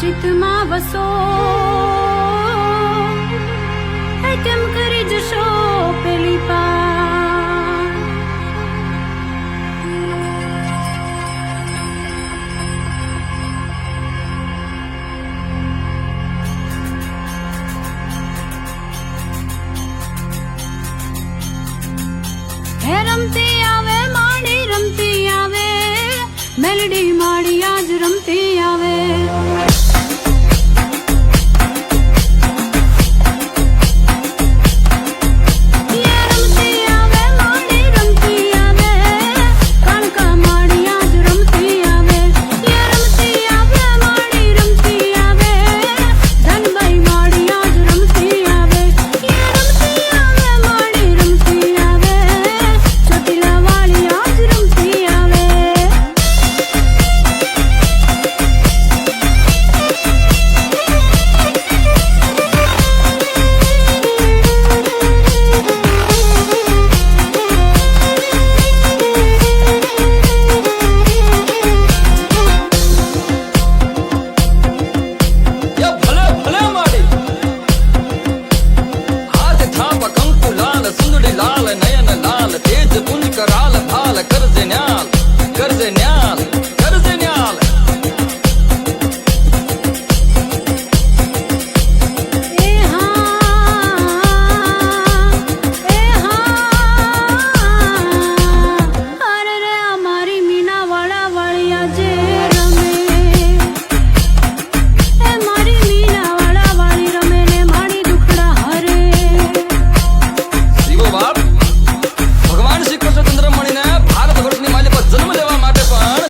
ચિત્તમાં વસો. કેમ કરી જશો પેલી પા રમતી આવે, માડી રમતી આવે, મેલડી માડી આજ રમતી I know.